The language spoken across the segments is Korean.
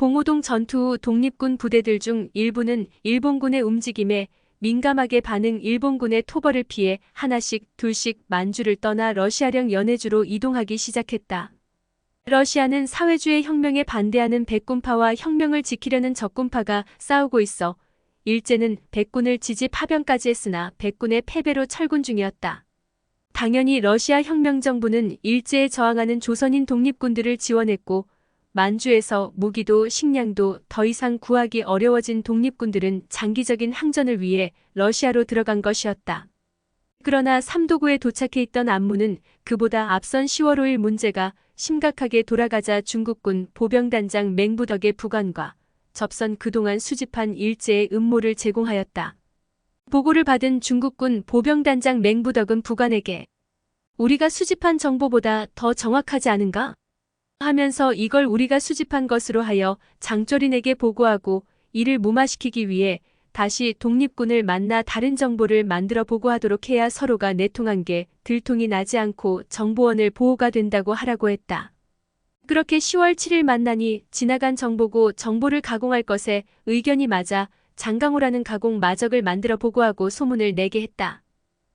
봉오동 전투 후 독립군 부대들 중 일부는 일본군의 움직임에 민감하게 반응 일본군의 토벌을 피해 하나씩 둘씩 만주를 떠나 러시아령 연해주로 이동하기 시작했다. 러시아는 사회주의 혁명에 반대하는 백군파와 혁명을 지키려는 적군파가 싸우고 있어 일제는 백군을 지지 파병까지 했으나 백군의 패배로 철군 중이었다. 당연히 러시아 혁명정부는 일제에 저항하는 조선인 독립군들을 지원했고 만주에서 무기도 식량도 더 이상 구하기 어려워진 독립군들은 장기적인 항전을 위해 러시아로 들어간 것이었다. 그러나 삼도구에 도착해 있던 안무는 그보다 앞선 10월 5일 문제가 심각하게 돌아가자 중국군 보병단장 맹부덕의 부관과 접선 그동안 수집한 일제의 음모를 제공하였다. 보고를 받은 중국군 보병단장 맹부덕은 부관에게 우리가 수집한 정보보다 더 정확하지 않은가? 하면서 이걸 우리가 수집한 것으로 하여 장조린에게 보고하고 이를 무마시키기 위해 다시 독립군을 만나 다른 정보를 만들어 보고하도록 해야 서로가 내통한 게 들통이 나지 않고 정보원을 보호가 된다고 하라고 했다. 그렇게 10월 7일 만나니 지나간 정보고 정보를 가공할 것에 의견이 맞아 장강호라는 가공 마적을 만들어 보고하고 소문을 내게 했다.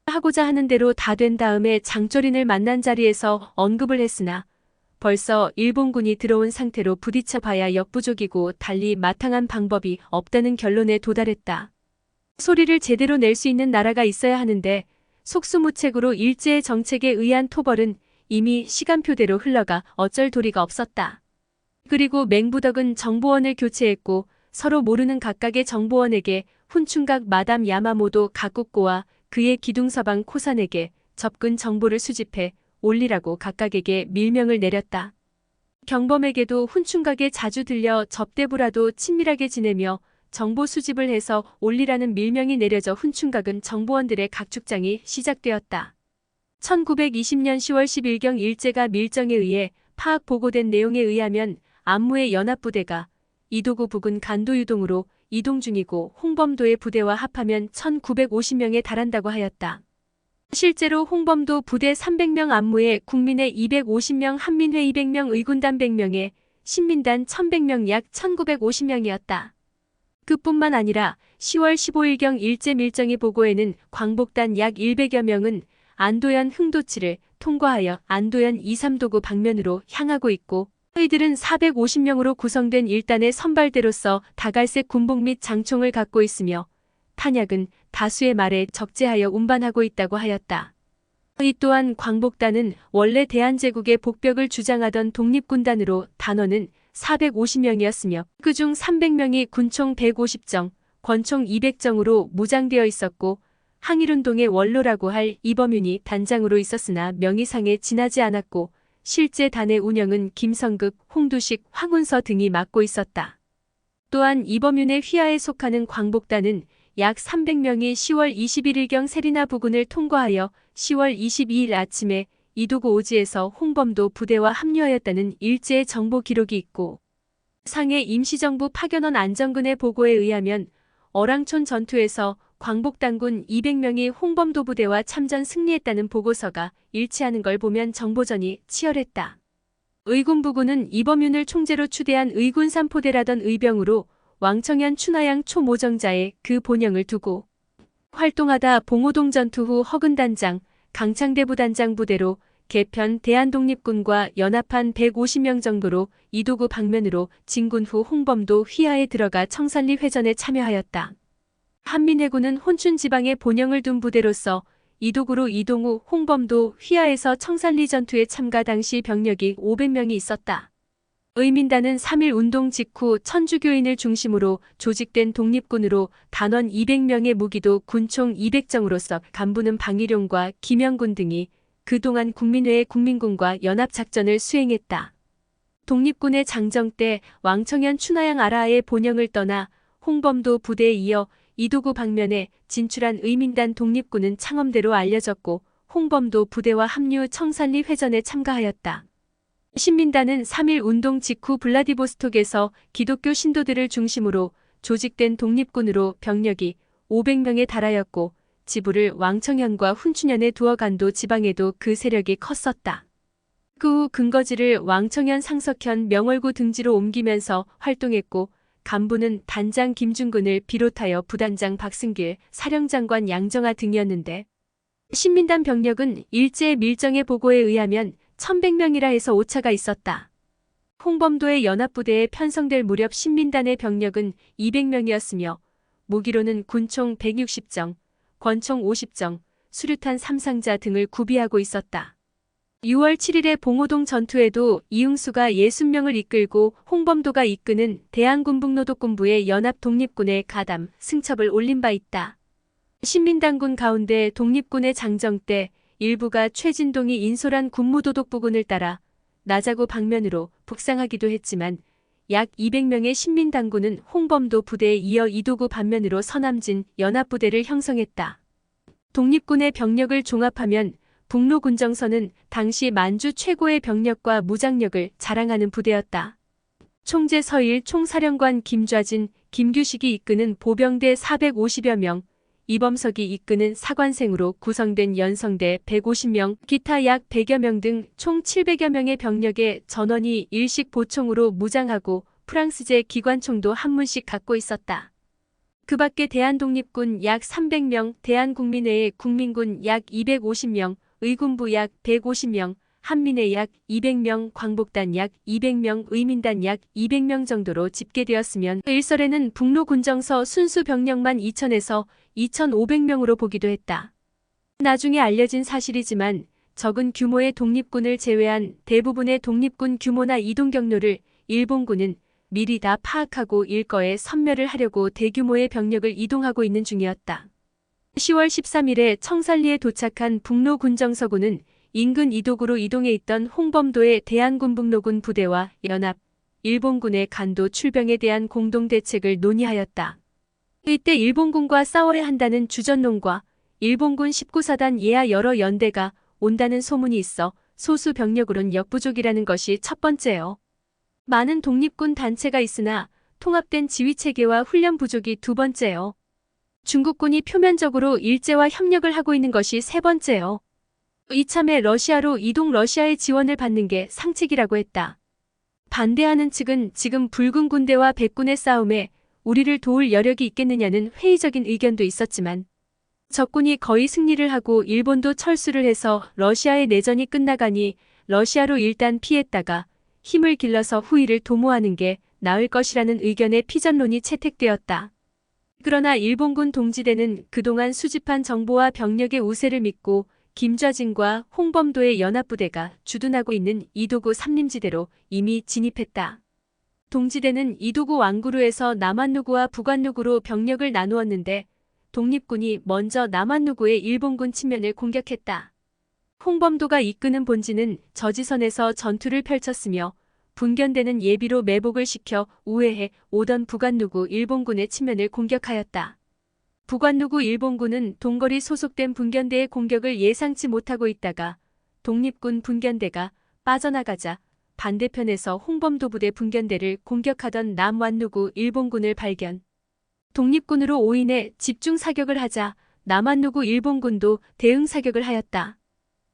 하고자 하는 대로 다 된 다음에 장조린을 만난 자리에서 언급을 했으나 벌써 일본군이 들어온 상태로 부딪혀 봐야 역부족이고 달리 마땅한 방법이 없다는 결론에 도달했다. 소리를 제대로 낼 수 있는 나라가 있어야 하는데 속수무책으로 일제의 정책에 의한 토벌은 이미 시간표대로 흘러가 어쩔 도리가 없었다. 그리고 맹부덕은 정보원을 교체했고 서로 모르는 각각의 정보원에게 훈충각 마담 야마모도 각국고와 그의 기둥서방 코산에게 접근 정보를 수집해 올리라고 각각에게 밀명을 내렸다. 경범에게도 훈충각에 자주 들려 접대부라도 친밀하게 지내며 정보 수집을 해서 올리라는 밀명이 내려져 훈충각은 정보원들의 각축장이 시작되었다. 1920년 10월 10일경 일제가 밀정에 의해 파악 보고된 내용에 의하면 안무의 연합부대가 이도구 부근 간도유동으로 이동 중이고 홍범도의 부대와 합하면 1950명에 달한다고 하였다. 실제로 홍범도 부대 300명 안무에 국민의 250명 한민회 200명 의군단 100명에 신민단 1100명 약 1950명이었다. 그뿐만 아니라 10월 15일경 일제 밀정이 보고에는 광복단 약 100여 명은 안도현 흥도치를 통과하여 안도현 2, 3도구 방면으로 향하고 있고 저희들은 450명으로 구성된 일단의 선발대로서 다갈색 군복 및 장총을 갖고 있으며 탄약은 다수의 말에 적재하여 운반하고 있다고 하였다. 이 또한 광복단은 원래 대한제국의 복벽을 주장하던 독립군단으로 단원은 450명이었으며 그중 300명이 군총 150정, 권총 200정으로 무장되어 있었고 항일운동의 원로라고 할 이범윤이 단장으로 있었으나 명의상에 지나지 않았고 실제 단의 운영은 김성극, 홍두식, 황운서 등이 맡고 있었다. 또한 이범윤의 휘하에 속하는 광복단은 약 300명이 10월 21일경 세리나 부근을 통과하여 10월 22일 아침에 이도구 오지에서 홍범도 부대와 합류하였다는 일제의 정보 기록이 있고 상해 임시정부 파견원 안정근의 보고에 의하면 어랑촌 전투에서 광복당군 200명이 홍범도 부대와 참전 승리했다는 보고서가 일치하는 걸 보면 정보전이 치열했다. 의군 부군은 이범윤을 총재로 추대한 의군 삼포대라던 의병으로 왕청현 춘하양 초모정자의 그 본영을 두고 활동하다 봉오동 전투 후 허근단장, 강창대부 단장 부대로 개편 대한독립군과 연합한 150명 정도로 이도구 방면으로 진군 후 홍범도 휘하에 들어가 청산리 회전에 참여하였다. 한민회군은 혼춘 지방에 본영을 둔 부대로서 이도구로 이동 후 홍범도 휘하에서 청산리 전투에 참가 당시 병력이 500명이 있었다. 의민단은 3.1 운동 직후 천주교인을 중심으로 조직된 독립군으로 단원 200명의 무기도 군총 200정으로서 간부는 방일용과 김영군 등이 그동안 국민회의 국민군과 연합작전을 수행했다. 독립군의 장정 때 왕청현 춘하양 아라의 본영을 떠나 홍범도 부대에 이어 이도구 방면에 진출한 의민단 독립군은 창엄대로 알려졌고 홍범도 부대와 합류 청산리 회전에 참가하였다. 신민단은 3.1 운동 직후 블라디보스톡에서 기독교 신도들을 중심으로 조직된 독립군으로 병력이 500명에 달하였고 지부를 왕청현과 훈춘현에 두어 간도 지방에도 그 세력이 컸었다. 그 후 근거지를 왕청현 상석현 명월구 등지로 옮기면서 활동했고 간부는 단장 김중근을 비롯하여 부단장 박승길, 사령장관 양정하 등이었는데 신민단 병력은 일제의 밀정의 보고에 의하면 1100명이라 해서 오차가 있었다. 홍범도의 연합부대에 편성될 무렵 신민단의 병력은 200명이었으며 무기로는 군총 160정, 권총 50정, 수류탄 3상자 등을 구비하고 있었다. 6월 7일의 봉오동 전투에도 이응수가 60명을 이끌고 홍범도가 이끄는 대한군북노독군부의 연합 독립군의 가담, 승첩을 올린 바 있다. 신민당군 가운데 독립군의 장정 때 일부가 최진동이 인솔한 군무도독 부군을 따라 나자구 방면으로 북상하기도 했지만 약 200명의 신민당군은 홍범도 부대에 이어 이도구 반면으로 서남진 연합부대를 형성했다. 독립군의 병력을 종합하면 북로군정선은 당시 만주 최고의 병력과 무장력을 자랑하는 부대였다. 총재 서일 총사령관 김좌진, 김규식이 이끄는 보병대 450여 명, 이범석이 이끄는 사관생으로 구성된 연성대 150명, 기타 약 100여 명 등 총 700여 명의 병력에 전원이 일식 보총으로 무장하고 프랑스제 기관총도 한 문씩 갖고 있었다. 그 밖에 대한독립군 약 300명, 대한국민회의 국민군 약 250명, 의군부 약 150명, 한민회 약 200명, 광복단 약 200명, 의민단 약 200명 정도로 집계되었으면 일설에는 북로 군정서 순수 병력만 2천에서 2,500명으로 보기도 했다. 나중에 알려진 사실이지만 적은 규모의 독립군을 제외한 대부분의 독립군 규모나 이동 경로를 일본군은 미리 다 파악하고 일거에 선멸을 하려고 대규모의 병력을 이동하고 있는 중이었다. 10월 13일에 청산리에 도착한 북로 군정서군은 인근 이도구로 이동해 있던 홍범도의 대한군북로군 부대와 연합, 일본군의 간도 출병에 대한 공동대책을 논의하였다. 이때 일본군과 싸워야 한다는 주전론과 일본군 19사단 예하 여러 연대가 온다는 소문이 있어 소수 병력으론 역부족이라는 것이 첫 번째요. 많은 독립군 단체가 있으나 통합된 지휘체계와 훈련 부족이 두 번째요. 중국군이 표면적으로 일제와 협력을 하고 있는 것이 세 번째요. 이참에 러시아로 이동 러시아의 지원을 받는 게 상책이라고 했다. 반대하는 측은 지금 붉은 군대와 백군의 싸움에 우리를 도울 여력이 있겠느냐는 회의적인 의견도 있었지만 적군이 거의 승리를 하고 일본도 철수를 해서 러시아의 내전이 끝나가니 러시아로 일단 피했다가 힘을 길러서 후위를 도모하는 게 나을 것이라는 의견의 피전론이 채택되었다. 그러나 일본군 동지대는 그동안 수집한 정보와 병력의 우세를 믿고 김좌진과 홍범도의 연합부대가 주둔하고 있는 이도구 삼림지대로 이미 진입했다. 동지대는 이도구 왕구루에서 남한누구와 북한누구로 병력을 나누었는데 독립군이 먼저 남한누구의 일본군 측면을 공격했다. 홍범도가 이끄는 본진은 저지선에서 전투를 펼쳤으며 분견대는 예비로 매복을 시켜 우회해 오던 북한누구 일본군의 측면을 공격하였다. 북한누구 일본군은 동거리 소속된 분견대의 공격을 예상치 못하고 있다가 독립군 분견대가 빠져나가자 반대편에서 홍범도 부대 분견대를 공격하던 남완누구 일본군을 발견. 독립군으로 오인해 집중 사격을 하자 남한누구 일본군도 대응 사격을 하였다.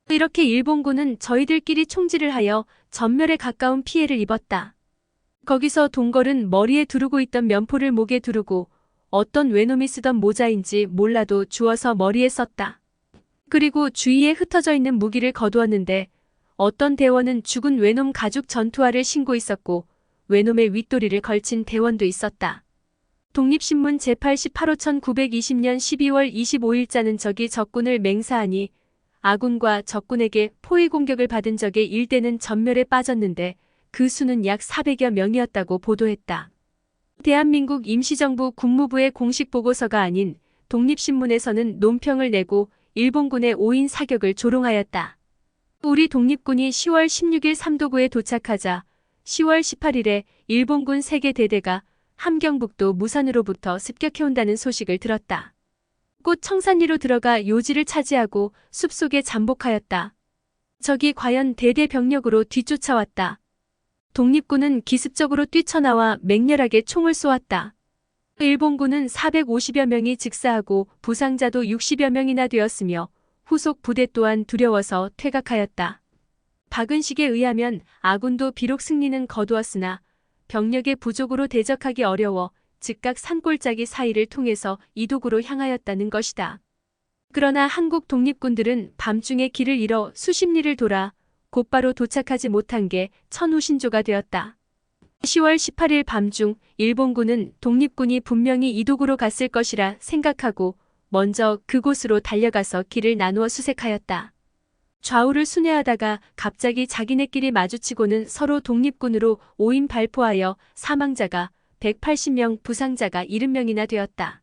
이렇게 일본군은 저희들끼리 총질을 하여 전멸에 가까운 피해를 입었다. 거기서 동걸은 머리에 두르고 있던 면포를 목에 두르고 어떤 외놈이 쓰던 모자인지 몰라도 주워서 머리에 썼다. 그리고 주위에 흩어져 있는 무기를 거두었는데 어떤 대원은 죽은 외놈 가죽 전투화를 신고 있었고 외놈의 윗도리를 걸친 대원도 있었다. 독립신문 제88호 1920년 12월 25일자는 적이 적군을 맹사하니 아군과 적군에게 포위 공격을 받은 적의 일대는 전멸에 빠졌는데 그 수는 약 400여 명이었다고 보도했다. 대한민국 임시정부 국무부의 공식 보고서가 아닌 독립신문에서는 논평을 내고 일본군의 5인 사격을 조롱하였다. 우리 독립군이 10월 16일 삼도구에 도착하자 10월 18일에 일본군 3개 대대가 함경북도 무산으로부터 습격해온다는 소식을 들었다. 곧 청산리로 들어가 요지를 차지하고 숲속에 잠복하였다. 적이 과연 대대 병력으로 뒤쫓아왔다. 독립군은 기습적으로 뛰쳐나와 맹렬하게 총을 쏘았다. 일본군은 450여 명이 즉사하고 부상자도 60여 명이나 되었으며 후속 부대 또한 두려워서 퇴각하였다. 박은식에 의하면 아군도 비록 승리는 거두었으나 병력의 부족으로 대적하기 어려워 즉각 산골짜기 사이를 통해서 이독으로 향하였다는 것이다. 그러나 한국 독립군들은 밤중에 길을 잃어 수십 리를 돌아 곧바로 도착하지 못한 게 천우신조가 되었다. 10월 18일 밤중 일본군은 독립군이 분명히 이독으로 갔을 것이라 생각하고 먼저 그곳으로 달려가서 길을 나누어 수색하였다. 좌우를 순회하다가 갑자기 자기네끼리 마주치고는 서로 독립군으로 오인 발포하여 사망자가 180명, 부상자가 70명이나 되었다.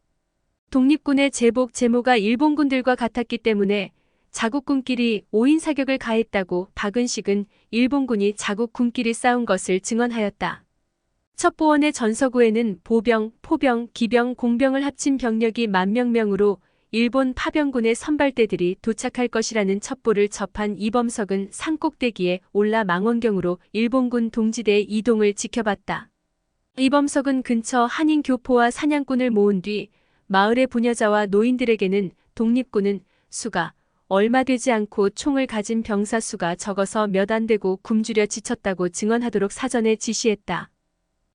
독립군의 제복 제모가 일본군들과 같았기 때문에 자국군끼리 오인 사격을 가했다고 박은식은 일본군이 자국군끼리 싸운 것을 증언하였다. 첩보원의 전서구에는 보병, 포병, 기병, 공병을 합친 병력이 만명명으로 일본 파병군의 선발대들이 도착할 것이라는 첩보를 접한 이범석은 산꼭대기에 올라 망원경으로 일본군 동지대의 이동을 지켜봤다. 이범석은 근처 한인 교포와 사냥꾼을 모은 뒤 마을의 부녀자와 노인들에게는 독립군은 수가 얼마 되지 않고 총을 가진 병사 수가 적어서 몇 안 되고 굶주려 지쳤다고 증언하도록 사전에 지시했다.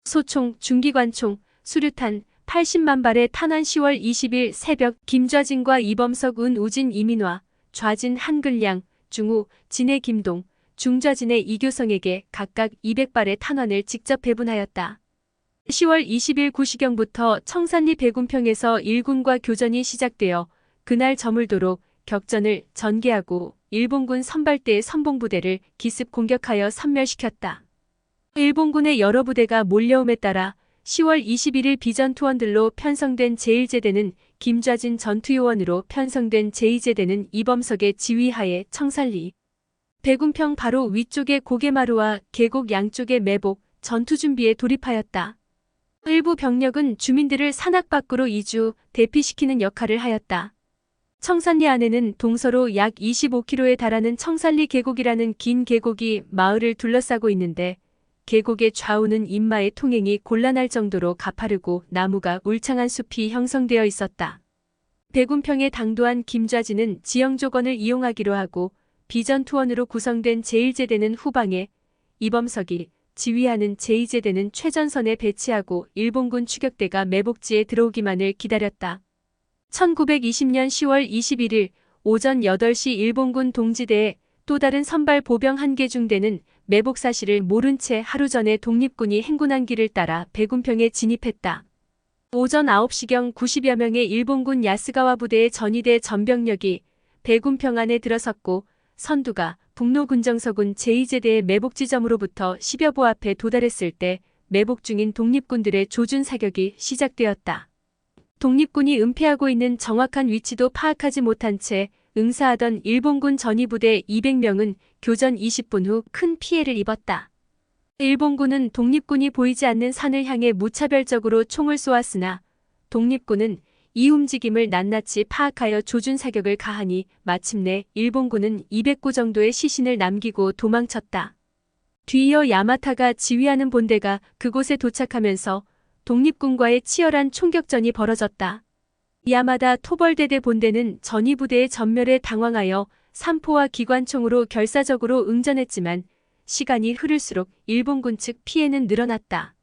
소총, 중기관총, 수류탄 80만 발의 탄환 10월 20일 새벽 김좌진과 이범석 은 우진 이민화, 좌진 한글량, 중우, 진해 김동, 중좌진의 이교성에게 각각 200발의 탄환을 직접 배분하였다. 10월 20일 구시경부터 청산리 배군평에서 일군과 교전이 시작되어 그날 저물도록 격전을 전개하고 일본군 선발대의 선봉부대를 기습 공격하여 섬멸시켰다. 일본군의 여러 부대가 몰려옴에 따라 10월 21일 비전 투원들로 편성된 제1제대는 김좌진 전투요원으로 편성된 제2제대는 이범석의 지휘하에 청산리, 배군평 바로 위쪽의 고개마루와 계곡 양쪽의 매복, 전투 준비에 돌입하였다. 일부 병력은 주민들을 산악 밖으로 이주, 대피시키는 역할을 하였다. 청산리 안에는 동서로 약 25km에 달하는 청산리 계곡이라는 긴 계곡이 마을을 둘러싸고 있는데 계곡의 좌우는 인마의 통행이 곤란할 정도로 가파르고 나무가 울창한 숲이 형성되어 있었다. 배군평에 당도한 김좌진은 지형조건을 이용하기로 하고 비전 투원으로 구성된 제1제대는 후방에 이범석이 지휘하는 제2제대는 최전선에 배치하고 일본군 추격대가 매복지에 들어오기만을 기다렸다. 1920년 10월 21일 오전 8시 일본군 동지대에 또 다른 선발 보병 한 개 중대는 매복 사실을 모른 채 하루 전에 독립군이 행군한 길을 따라 배군평에 진입했다. 오전 9시경 90여 명의 일본군 야스가와 부대의 전위대 전병력이 배군평 안에 들어섰고 선두가 북로군정서군 제2제대의 매복 지점으로부터 10여 보 앞에 도달했을 때 매복 중인 독립군들의 조준 사격이 시작되었다. 독립군이 은폐하고 있는 정확한 위치도 파악하지 못한 채 응사하던 일본군 전위부대 200명은 교전 20분 후 큰 피해를 입었다. 일본군은 독립군이 보이지 않는 산을 향해 무차별적으로 총을 쏘았으나 독립군은 이 움직임을 낱낱이 파악하여 조준 사격을 가하니 마침내 일본군은 200구 정도의 시신을 남기고 도망쳤다. 뒤이어 야마타가 지휘하는 본대가 그곳에 도착하면서 독립군과의 치열한 총격전이 벌어졌다. 야마다 토벌대대 본대는 전위부대의 전멸에 당황하여 산포와 기관총으로 결사적으로 응전했지만 시간이 흐를수록 일본군 측 피해는 늘어났다.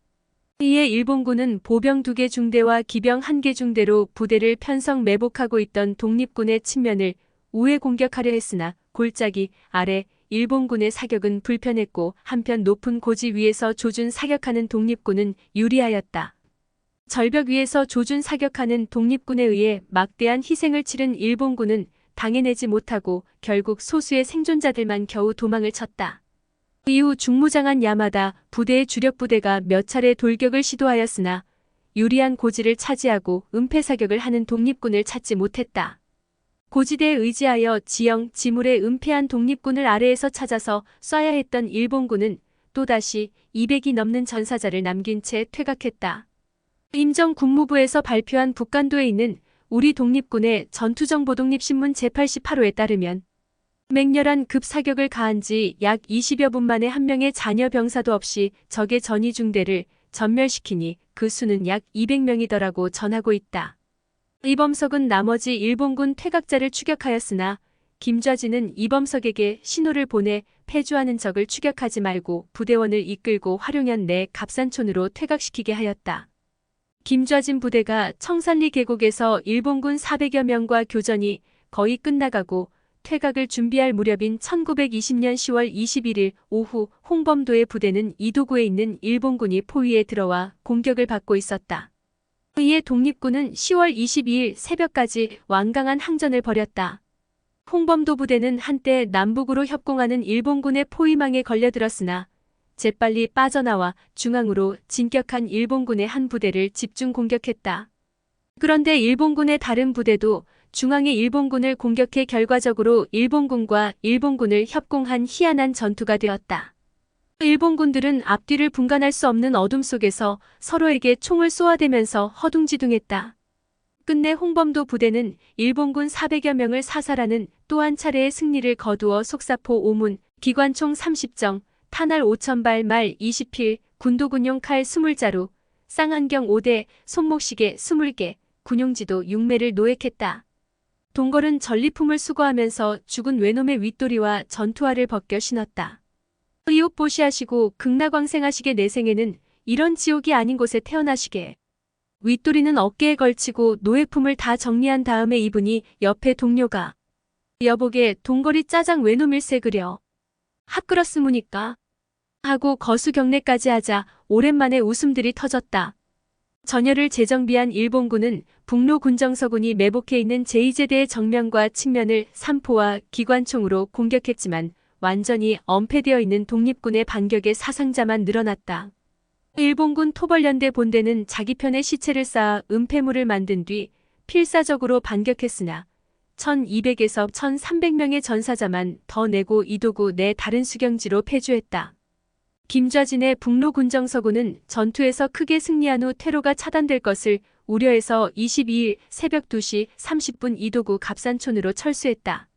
이에 일본군은 보병 두개 중대와 기병 한개 중대로 부대를 편성 매복하고 있던 독립군의 측면을 우회 공격하려 했으나 골짜기 아래 일본군의 사격은 불편했고 한편 높은 고지 위에서 조준 사격하는 독립군은 유리하였다. 절벽 위에서 조준 사격하는 독립군에 의해 막대한 희생을 치른 일본군은 당해내지 못하고 결국 소수의 생존자들만 겨우 도망을 쳤다. 이후 중무장한 야마다 부대의 주력 부대가 몇 차례 돌격을 시도하였으나 유리한 고지를 차지하고 은폐 사격을 하는 독립군을 찾지 못했다. 고지대에 의지하여 지형, 지물에 은폐한 독립군을 아래에서 찾아서 쏴야 했던 일본군은 또다시 200이 넘는 전사자를 남긴 채 퇴각했다. 임정 국무부에서 발표한 북간도에 있는 우리 독립군의 전투정보 독립신문 제88호에 따르면 맹렬한 급사격을 가한 지 약 20여 분 만에 한 명의 자녀 병사도 없이 적의 전위 중대를 전멸시키니 그 수는 약 200명이더라고 전하고 있다. 이범석은 나머지 일본군 퇴각자를 추격하였으나 김좌진은 이범석에게 신호를 보내 패주하는 적을 추격하지 말고 부대원을 이끌고 활용현 내 갑산촌으로 퇴각시키게 하였다. 김좌진 부대가 청산리 계곡에서 일본군 400여 명과 교전이 거의 끝나가고 퇴각을 준비할 무렵인 1920년 10월 21일 오후 홍범도의 부대는 이도구에 있는 일본군이 포위에 들어와 공격을 받고 있었다. 이에 독립군은 10월 22일 새벽까지 완강한 항전을 벌였다. 홍범도 부대는 한때 남북으로 협공하는 일본군의 포위망에 걸려들었으나 재빨리 빠져나와 중앙으로 진격한 일본군의 한 부대를 집중 공격했다. 그런데 일본군의 다른 부대도 중앙의 일본군을 공격해 결과적으로 일본군과 일본군을 협공한 희한한 전투가 되었다. 일본군들은 앞뒤를 분간할 수 없는 어둠 속에서 서로에게 총을 쏘아대면서 허둥지둥했다. 끝내 홍범도 부대는 일본군 400여 명을 사살하는 또 한 차례의 승리를 거두어 속사포 5문, 기관총 30정, 탄알 5천발 말 20필, 군도군용 칼 20자루, 쌍안경 5대, 손목시계 20개, 군용지도 6매를 노획했다. 동걸은 전리품을 수거하면서 죽은 외놈의 윗도리와 전투화를 벗겨 신었다. 의옷 보시하시고 극락왕생하시게 내 생에는 이런 지옥이 아닌 곳에 태어나시게. 윗도리는 어깨에 걸치고 노예품을 다 정리한 다음에 입으니 옆에 동료가 여보게 동거리 짜장 외놈일세 그려. 합끓었으무니까. 하고 거수 경례까지 하자 오랜만에 웃음들이 터졌다. 전열을 재정비한 일본군은 북로 군정서군이 매복해 있는 제2제대의 정면과 측면을 삼포와 기관총으로 공격했지만 완전히 엄폐되어 있는 독립군의 반격에 사상자만 늘어났다. 일본군 토벌연대 본대는 자기 편의 시체를 쌓아 은폐물을 만든 뒤 필사적으로 반격했으나 1200에서 1300명의 전사자만 더 내고 이도구 내 다른 수경지로 패주했다. 김좌진의 북로 군정서군은 전투에서 크게 승리한 후 퇴로가 차단될 것을 우려해서 22일 새벽 2시 30분 이도구 갑산촌으로 철수했다.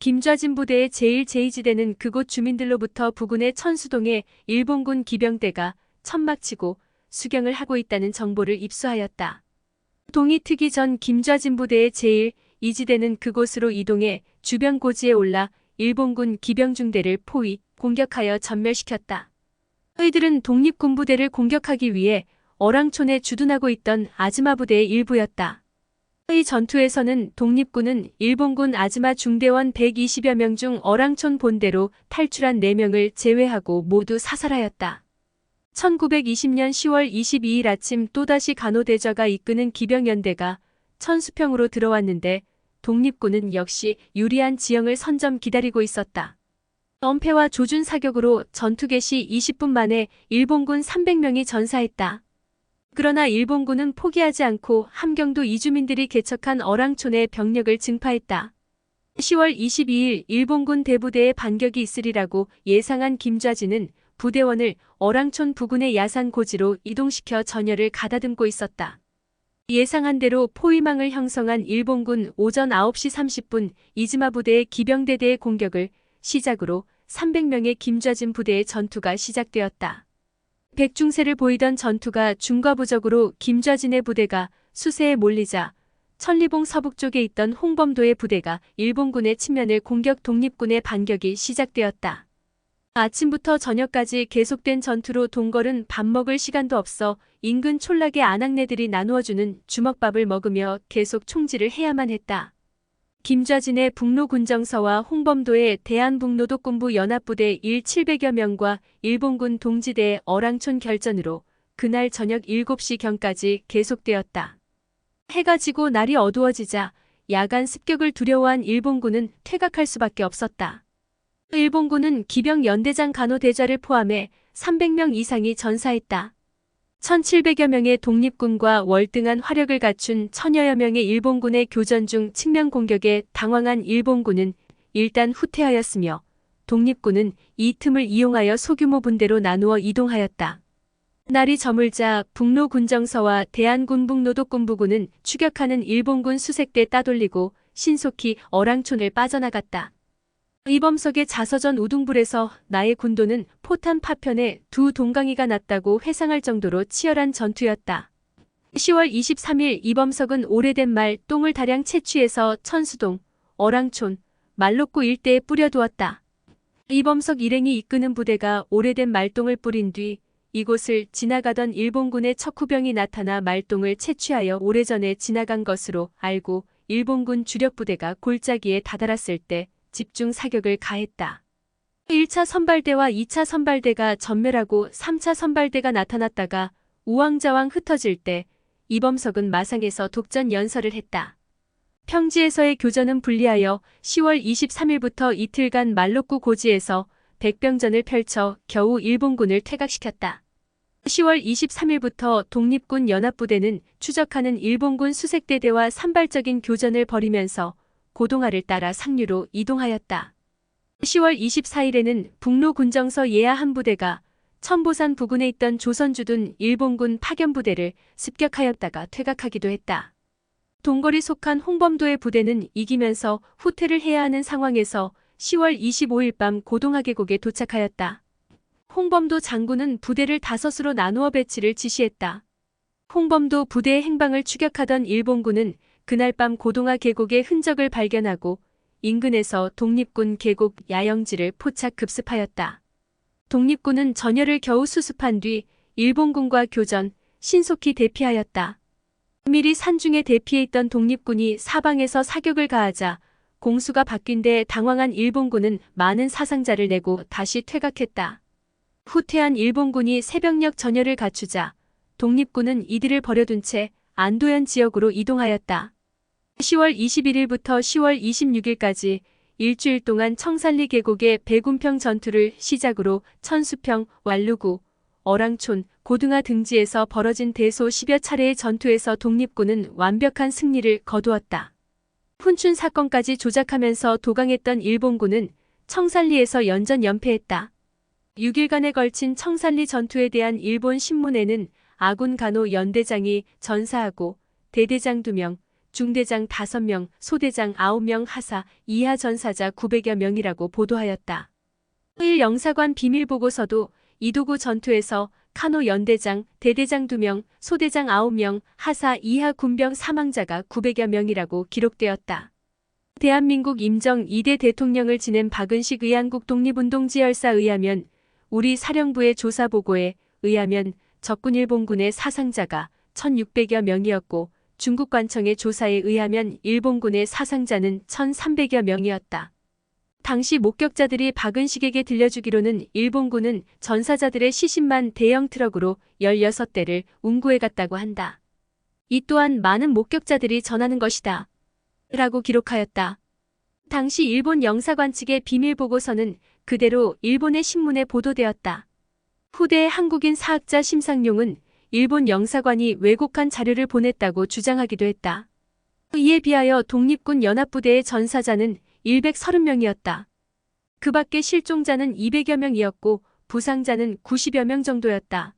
김좌진 부대의 제1 제2지대는 그곳 주민들로부터 부근의 천수동에 일본군 기병대가 천막치고 수경을 하고 있다는 정보를 입수하였다. 동이 트기 전 김좌진 부대의 제1 이지대는 그곳으로 이동해 주변 고지에 올라 일본군 기병중대를 포위, 공격하여 전멸시켰다. 의들은 독립군부대를 공격하기 위해 어랑촌에 주둔하고 있던 아즈마 부대의 일부였다. 의 전투에서는 독립군은 일본군 아즈마 중대원 120여 명 중 어랑촌 본대로 탈출한 4명을 제외하고 모두 사살하였다. 1920년 10월 22일 아침 또다시 간호대저가 이끄는 기병연대가 천수평으로 들어왔는데 독립군은 역시 유리한 지형을 선점 기다리고 있었다. 엄폐와 조준 사격으로 전투 개시 20분 만에 일본군 300명이 전사했다. 그러나 일본군은 포기하지 않고 함경도 이주민들이 개척한 어랑촌에 병력을 증파했다. 10월 22일 일본군 대부대의 반격이 있으리라고 예상한 김좌진은 부대원을 어랑촌 부근의 야산 고지로 이동시켜 전열을 가다듬고 있었다. 예상한 대로 포위망을 형성한 일본군 오전 9시 30분 이즈마 부대의 기병대대의 공격을 시작으로 300명의 김좌진 부대의 전투가 시작되었다. 백중세를 보이던 전투가 중과부적으로 김좌진의 부대가 수세에 몰리자 천리봉 서북쪽에 있던 홍범도의 부대가 일본군의 측면을 공격 독립군의 반격이 시작되었다. 아침부터 저녁까지 계속된 전투로 동걸은 밥 먹을 시간도 없어 인근 촌락의 아낙네들이 나누어주는 주먹밥을 먹으며 계속 총질을 해야만 했다. 김좌진의 북로군정서와 홍범도의 대한북로독군부 연합부대 1 700여 명과 일본군 동지대의 어랑촌 결전으로 그날 저녁 7시경까지 계속되었다. 해가 지고 날이 어두워지자 야간 습격을 두려워한 일본군은 퇴각할 수밖에 없었다. 일본군은 기병 연대장 간호대자를 포함해 300명 이상이 전사했다. 1700여 명의 독립군과 월등한 화력을 갖춘 천여여 명의 일본군의 교전 중 측면 공격에 당황한 일본군은 일단 후퇴하였으며 독립군은 이 틈을 이용하여 소규모 분대로 나누어 이동하였다. 날이 저물자 북로 군정서와 대한군 북노독군부군은 추격하는 일본군 수색대 따돌리고 신속히 어랑촌을 빠져나갔다. 이범석의 자서전 우둥불에서 나의 군도는 포탄 파편에 두 동강이가 났다고 회상할 정도로 치열한 전투였다. 10월 23일 이범석은 오래된 말 똥을 다량 채취해서 천수동, 어랑촌, 말록구 일대에 뿌려두었다. 이범석 일행이 이끄는 부대가 오래된 말똥을 뿌린 뒤 이곳을 지나가던 일본군의 척후병이 나타나 말똥을 채취하여 오래전에 지나간 것으로 알고 일본군 주력 부대가 골짜기에 다다랐을 때 집중 사격을 가했다. 1차 선발대와 2차 선발대가 전멸하고 3차 선발대가 나타났다가 우왕좌왕 흩어질 때 이범석은 마상에서 독전 연설을 했다. 평지에서의 교전은 불리하여 10월 23일부터 이틀간 말록구 고지에서 백병전을 펼쳐 겨우 일본군을 퇴각시켰다. 10월 23일부터 독립군 연합부대는 추적하는 일본군 수색대대와 산발적인 교전을 벌이면서 고동아를 따라 상류로 이동하였다. 10월 24일에는 북로 군정서 예하 한 부대가 천보산 부근에 있던 조선주둔 일본군 파견부대를 습격하였다가 퇴각하기도 했다. 동거리 속한 홍범도의 부대는 이기면서 후퇴를 해야 하는 상황에서 10월 25일 밤 고동하 계곡에 도착하였다. 홍범도 장군은 부대를 다섯으로 나누어 배치를 지시했다. 홍범도 부대의 행방을 추격하던 일본군은 그날 밤 고동하 계곡의 흔적을 발견하고 인근에서 독립군 계곡 야영지를 포착 급습하였다. 독립군은 전열을 겨우 수습한 뒤 일본군과 교전, 신속히 대피하였다. 미리 산중에 대피해 있던 독립군이 사방에서 사격을 가하자 공수가 바뀐 데 당황한 일본군은 많은 사상자를 내고 다시 퇴각했다. 후퇴한 일본군이 새벽녘 전열을 갖추자 독립군은 이들을 버려둔 채 안도현 지역으로 이동하였다. 10월 21일부터 10월 26일까지 일주일 동안 청산리 계곡의 백운평 전투를 시작으로 천수평, 완루구, 어랑촌, 고등하 등지에서 벌어진 대소 10여 차례의 전투에서 독립군은 완벽한 승리를 거두었다. 훈춘 사건까지 조작하면서 도강했던 일본군은 청산리에서 연전 연패했다. 6일간에 걸친 청산리 전투에 대한 일본 신문에는 아군 간호 연대장이 전사하고 대대장 2명, 중대장 5명, 소대장 9명 하사, 이하 전사자 900여 명이라고 보도하였다. 1 영사관 비밀보고서도 이도구 전투에서 카노 연대장, 대대장 2명, 소대장 9명, 하사 이하 군병 사망자가 900여 명이라고 기록되었다. 대한민국 임정 2대 대통령을 지낸 박은식 의한국 독립운동지열사에 의하면 우리 사령부의 조사보고에 의하면 적군 일본군의 사상자가 1600여 명이었고 중국 관청의 조사에 의하면 일본군의 사상자는 1300여 명이었다. 당시 목격자들이 박은식에게 들려주기로는 일본군은 전사자들의 시신만 대형 트럭으로 16대를 운구해 갔다고 한다. 이 또한 많은 목격자들이 전하는 것이다. 라고 기록하였다. 당시 일본 영사관 측의 비밀 보고서는 그대로 일본의 신문에 보도되었다. 후대 한국인 사학자 심상용은 일본 영사관이 왜곡한 자료를 보냈다고 주장하기도 했다. 이에 비하여 독립군 연합부대의 전사자는 130명이었다. 그 밖에 실종자는 200여 명이었고 부상자는 90여 명 정도였다.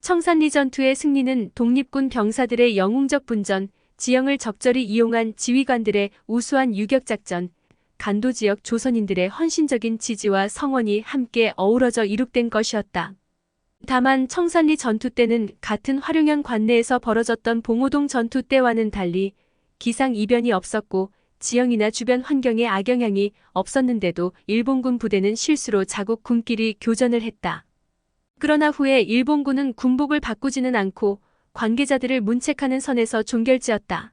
청산리 전투의 승리는 독립군 병사들의 영웅적 분전, 지형을 적절히 이용한 지휘관들의 우수한 유격작전, 간도 지역 조선인들의 헌신적인 지지와 성원이 함께 어우러져 이룩된 것이었다. 다만 청산리 전투 때는 같은 활용현 관내에서 벌어졌던 봉오동 전투 때와는 달리 기상 이변이 없었고 지형이나 주변 환경에 악영향이 없었는데도 일본군 부대는 실수로 자국 군끼리 교전을 했다. 그러나 후에 일본군은 군복을 바꾸지는 않고 관계자들을 문책하는 선에서 종결지었다.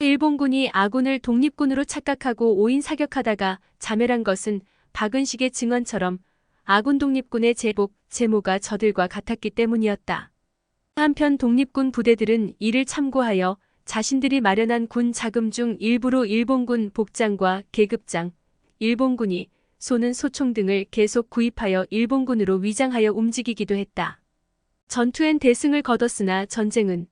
일본군이 아군을 독립군으로 착각하고 오인 사격하다가 자멸한 것은 박은식의 증언처럼 아군 독립군의 제복, 제모가 저들과 같았기 때문이었다. 한편 독립군 부대들은 이를 참고하여 자신들이 마련한 군 자금 중 일부로 일본군 복장과 계급장, 일본군이 쏘는 소총 등을 계속 구입하여 일본군으로 위장하여 움직이기도 했다. 전투엔 대승을 거뒀으나 전쟁은